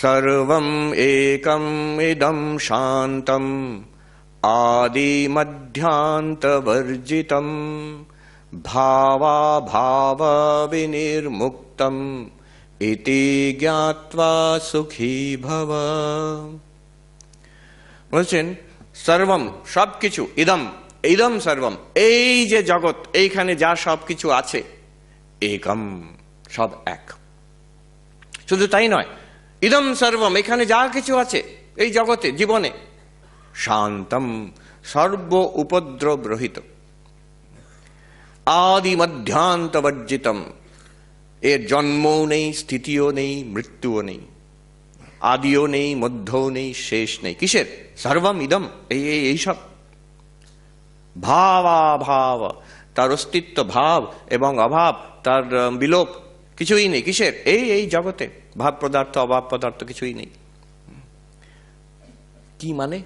सर्वम् एकम् इदम् शान्तम् आदिमध्यान्तवर्जितम् भावाभावविनिर्मुक्तम् इति জ্ঞাত্বা সুখী ভব বলছেন সর্বম সবকিছু ইদম ইদম সর্বম এই যে জগৎ এইখানে যা সবকিছু আছে একম সব এক শুধু তাই নয় ইদম সর্বম, এখানে যা কিছু আছে এই জগতে, জীবনে, শান্তম সর্ব উপদ্রব রহিত আদি মধ্যান্তবর্জিতম এর জন্মও নেই, স্থিতিও নেই, মৃত্যুও নেই, আদিও নেই, মধ্যও নেই, শেষ নেই। কিসের? সর্বম, ইদম, এই এই এইসব ভাবাভাব তার অস্তিত্ব, ভাব এবং অভাব, তার, বিলোপ কিছুই নেই, কিসের? এই এই জগতে। ভাব পদার্থ, অভাব পদার্থ কিছুই নেই। কি মানে?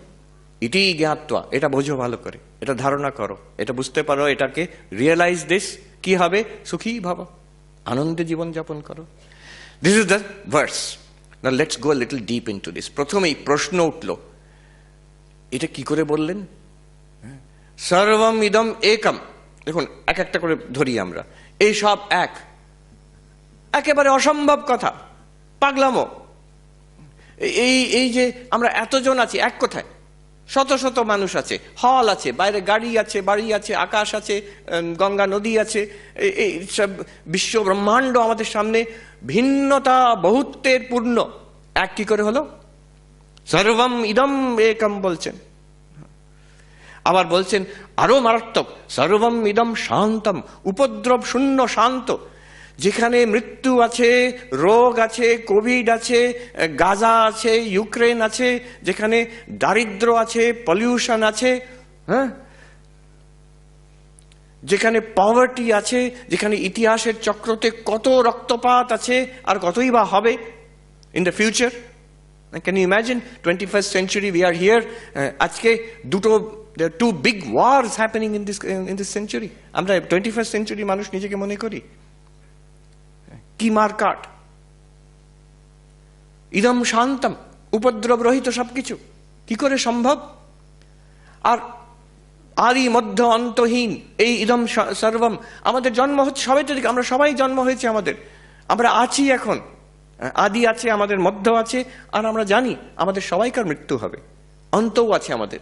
ইটি জ্ঞাতবা, এটা বোঝো ভালো করে। এটা ধারণা করো। এটা বুঝতে পারো, এটাকে রিয়েলাইজ দিস কি হবে? সুখী ভাব। আনন্দে জীবন যাপন করো। This is the verse let's go little deep into this প্রথমেই প্রশ্ন উঠল। এটা কি করে বললেন? সর্বম ইদম একম। দেখুন, এক একটা করে ধরি আমরা। এই সব এক। একেবারে অসম্ভব কথা। পাগলামো। এই এই যে আমরা এতজন আছি, এক কোথায়? শত শত মানুষ আছে, হল আছে, বাইরে গাড়ি আছে, বাড়ি আছে, আকাশ আছে গঙ্গা নদী আছে এই- সব বিশ্ব ব্রহ্মাণ্ড আমাদের সামনে ভিন্নতা বহুত্বের পূর্ণ। এক কি করে হলো? সর্বম ইদম একম বলছেন। আবার বলছেন আরও মারাত্মক, সর্বম ইদম শান্তম, উপদ্রব শূন্য শান্ত। যেখানে মৃত্যু আছে, রোগ আছে, কোভিড আছে, গাজা আছে, ইউক্রেন আছে, যেখানে দারিদ্র আছে, পলিউশন আছে হ্যাঁ? যেখানে পভার্টি আছে, যেখানে ইতিহাসের চক্রতে কত রক্তপাত আছে আর কতই বা হবে in the future can you imagine twenty first century we are here আজকে দুটো two big wars happening in this in this century আমরা টোয়েন্টি ফার্স্ট সেঞ্চুরি মানুষ নিজেকে মনে করি। কি মারকাট ইদম শান্তম উপদ্রব রহিত সবকিছু। কি করে সম্ভব? আর আদি মধ্য অন্তহীন এই ইদম সর্বম। আমাদের জন্ম হচ্ছে সবাই দেখি, আমরা সবাই জন্ম হয়েছে আমাদের। আমরা আছি এখন। আদি আছে আমাদের মধ্য আছে আর আমরা জানি আমাদের সবাইকার মৃত্যু হবে। অন্তও আছে আমাদের।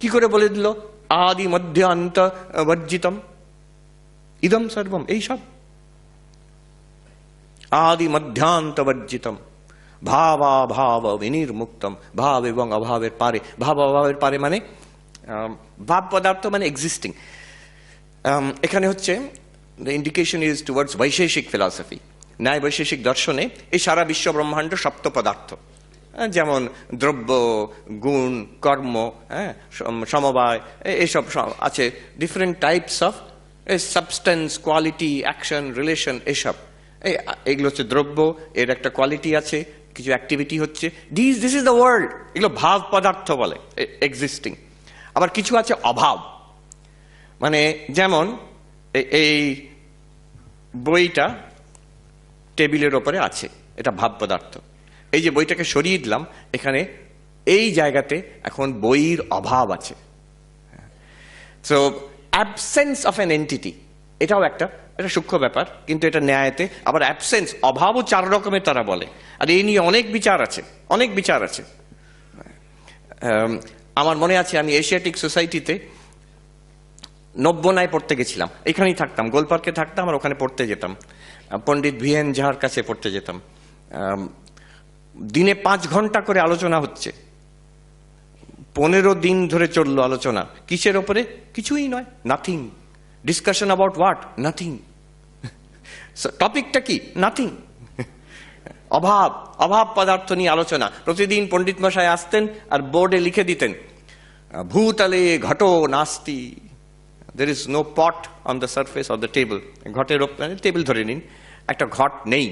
কি করে বলে দিল? আদি মধ্য অন্ত বর্জিতম ইদম সর্বম এই সব। আদি মধ্যান্তবর্জিতম ভাবাভাব বিনির্মুক্তম ভাব এবং অভাবের পারে ভাব অভাবের পারে মানে ভাব পদার্থ মানে এক্সিস্টিং এখানে হচ্ছে the indication is towards Vaisheshika philosophy Nyaya Vaisheshika দর্শনে এই সারা বিশ্ব ব্রহ্মাণ্ড সপ্ত পদার্থ যেমন দ্রব্য, গুণ, কর্ম হ্যাঁ সমবায় এসব আছে। Different types of substance quality action relation এসব। এই, এগুলো হচ্ছে দ্রব্য, এর একটা কোয়ালিটি আছে, কিছু অ্যাক্টিভিটি হচ্ছে। This this is the world এগুলো ভাব পদার্থ বলে এক্সিস্টিং আবার কিছু আছে অভাব। মানে যেমন এই বইটা টেবিলের ওপরে আছে, এটা ভাব পদার্থ। এই যে বইটাকে সরিয়ে দিলাম, এখানে এই জায়গাতে এখন বইয়ের অভাব আছে। So absence of an entity এটাও একটা, এটা সূক্ষ্ম ব্যাপার, কিন্তু এটা ন্যায়তে আবার অ্যাবসেন্স অভাবও চার রকমের তারা বলে। আর এই নিয়ে অনেক বিচার আছে, অনেক বিচার আছে। আমার মনে আছে আমি এশিয়াটিক সোসাইটিতে নব্বনায় পড়তে গেছিলাম। এখানেই থাকতাম, গোলপার্কে থাকতাম আর ওখানে পড়তে যেতাম। পণ্ডিত ভিএন ঝার কাছে পড়তে যেতাম। দিনে পাঁচ ঘণ্টা করে আলোচনা হচ্ছে। পনেরো দিন ধরে চলল আলোচনা। কিসের ওপরে? কিছুই নয় nothing discussion about what nothing টপিকটা কি? নাথিং অভাব অভাব পদার্থ নিয়ে আলোচনা। প্রতিদিন পণ্ডিত মশাই আসতেন আর বোর্ডে লিখে দিতেন, ভূতলে ঘট নাস্তি there is no pot on the surface of the table ঘটের টেবিল ধরে নিন, একটা ঘট নেই।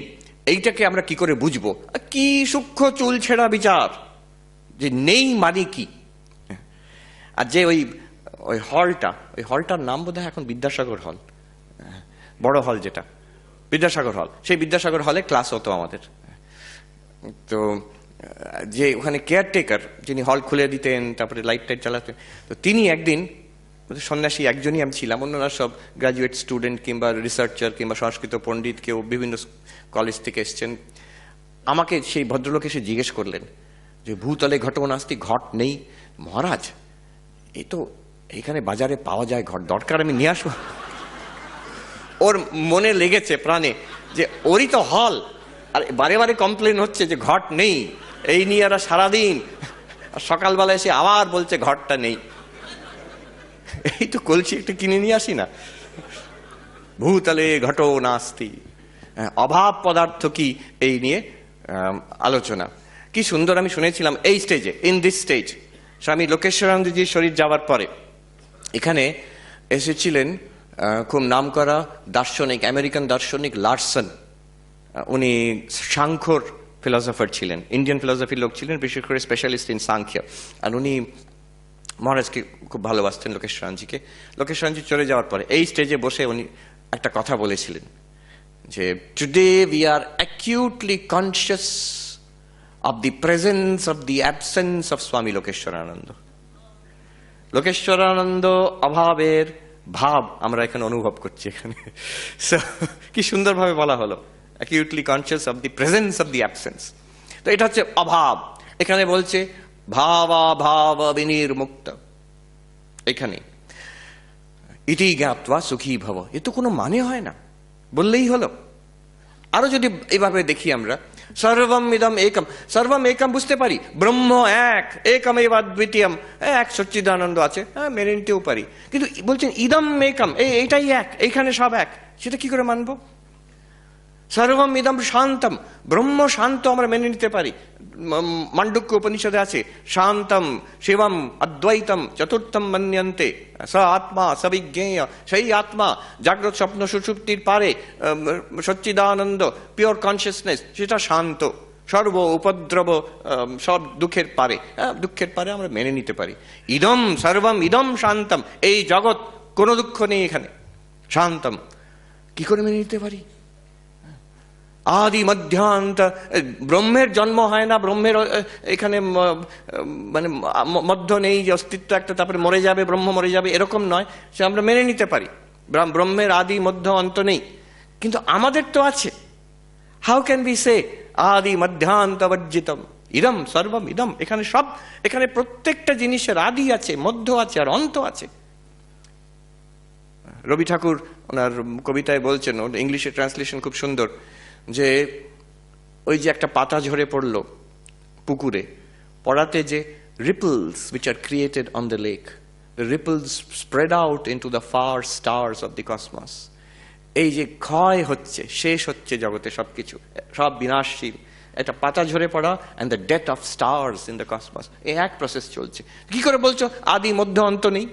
এইটাকে আমরা কি করে বুঝব? কি সূক্ষ্ম চুল ছেঁড়া বিচার? যে নেই মানে কি? আর যে ওই ওই হলটা, ওই হলটার নাম বোধ এখন বিদ্যাসাগর হল। বড় হল যেটা, বিদ্যাসাগর হল। সেই বিদ্যাসাগর হলে ক্লাস হতো আমাদের। তো, যে ওখানে কেয়ারটেকার যিনি হল খুলে দিতেন, তারপরে লাইট টাইট চালাতেন, তো তিনি একদিন সন্ন্যাসী একজনই আমি ছিলাম, অন্যরা সব গ্রাজুয়েট স্টুডেন্ট কিংবা রিসার্চার কিংবা সংস্কৃত পণ্ডিত, কেউ বিভিন্ন কলেজ থেকে এসছেন। আমাকে সেই ভদ্রলোক এসে জিজ্ঞেস করলেন যে, ভূতলে ঘটনাস্তি ঘট নেই? মহারাজ, এ তো এখানে বাজারে পাওয়া যায় ঘর দরকার আমি নিয়ে আসব। ওর মনে লেগেছে প্রাণে যে ওরই তো হল। আর বারে বারে কমপ্লেন হচ্ছে যে ঘট নেই এই নিয়ে এরা সারাদিন। আর সকালবেলা এসে আবার বলছে ঘরটা নেই। এই তো কলসি একটু কিনে নিয়ে আসি না। ভূতলে ঘট নাস্তি। হ্যাঁ, অভাব পদার্থ কি এই নিয়ে আলোচনা। কি সুন্দর আমি শুনেছিলাম এই স্টেজে ইন দিস স্টেজ স্বামী লোকেশ্বরানন্দজির শরীর যাওয়ার পরে। এখানে এসেছিলেন খুব নামকরা দার্শনিক, আমেরিকান দার্শনিক লার্সন। উনি সাংখ্যর ফিলসফার ছিলেন, ইন্ডিয়ান ফিলসফির লোক ছিলেন, বিশেষ করে স্পেশালিস্ট ইন সাংখ্য। আর উনি মহারাজকে খুব ভালোবাসতেন লোকেশ্বরানজিকে লোকেশ্বরানজি চলে যাওয়ার পরে এই স্টেজে বসে উনি একটা কথা বলেছিলেন, যে today we are actually conscious of the presence of the absence of Swami Lokeshwarananda Lokeshwarananda অভাবের ভাব আমরা এখানে অনুভব করছি এখানে। So, কি সুন্দরভাবে বলা হলো। Actually conscious of the presence of the absence তো এটা হচ্ছে অভাব। এখানে বলছে ভাবা ভাব বিনির্মুক্ত। এখানে ইতি জ্ঞাতবা সুখী ভব। এ তো কোনো মানে হয় না। বললেই হলো। আরও যদি এভাবে দেখি আমরা সর্বম ইদম একম সর্বম একম বুঝতে পারি ব্রহ্ম এক একম এবার দ্বিতীয়ম এক সচ্চিদানন্দ আছে হ্যাঁ মেনে নিতেও পারি কিন্তু বলছেন ইদম একম এই এইটাই এক এইখানে সব এক সেটা কি করে মানবো সর্বম ইদম শান্তম ব্রহ্ম শান্ত আমরা মেনে নিতে পারি মান্ডুক্য উপনিষদে আছে শান্তম শিবম অদ্বৈতম চতুর্থম মন্যন্তে স আত্মা সবিজ্ঞেয় সেই আত্মা জাগ্রত স্বপ্ন সুষুপ্তির পারে সচ্চিদানন্দ পিওর কনসিয়াসনেস সেটা শান্ত সর্ব উপদ্রব সব দুঃখের পারে দুঃখের পারে আমরা মেনে নিতে পারি ইদম সর্বম ইদম শান্তম এই জগৎ কোনো দুঃখ নেই এখানে শান্তম কি করে মেনে নিতে পারি আদি মধ্যান্ত ব্রহ্মের জন্ম হয় না, ব্রহ্মের এখানে মানে মধ্য নেই, যে অস্তিত্ব একটা, তারপরে মরে যাবে, ব্রহ্ম মরে যাবে, এরকম নয়। সে আমরা মেনে নিতে পারি। ব্রহ্মের আদি, মধ্য, অন্ত নেই। কিন্তু আমাদের তো আছে। হাউ ক্যান বি সে আদি মধ্যান্তবর্জিতম ইদম, সর্বম, ইদম। এখানে সব, এখানে প্রত্যেকটা জিনিসের আদি আছে, মধ্য আছে, আর অন্ত আছে। রবি ঠাকুর, ওনার কবিতায় বলছেন ইংলিশে ট্রান্সলেশন খুব সুন্দর। যে ওই যে একটা পাতা ঝরে পড়ল পুকুরে, পড়াতে যে ripples which are created on the lake the ripples spread out into the far stars of the cosmos এই যে ক্ষয় হচ্ছে, শেষ হচ্ছে জগতে সবকিছু, সব বিনাশশীল। একটা পাতা ঝরে পড়া and the death of stars in the cosmos এই এক প্রসেস চলছে। কি করে বলছো? আদি মধ্য অন্ত নেই।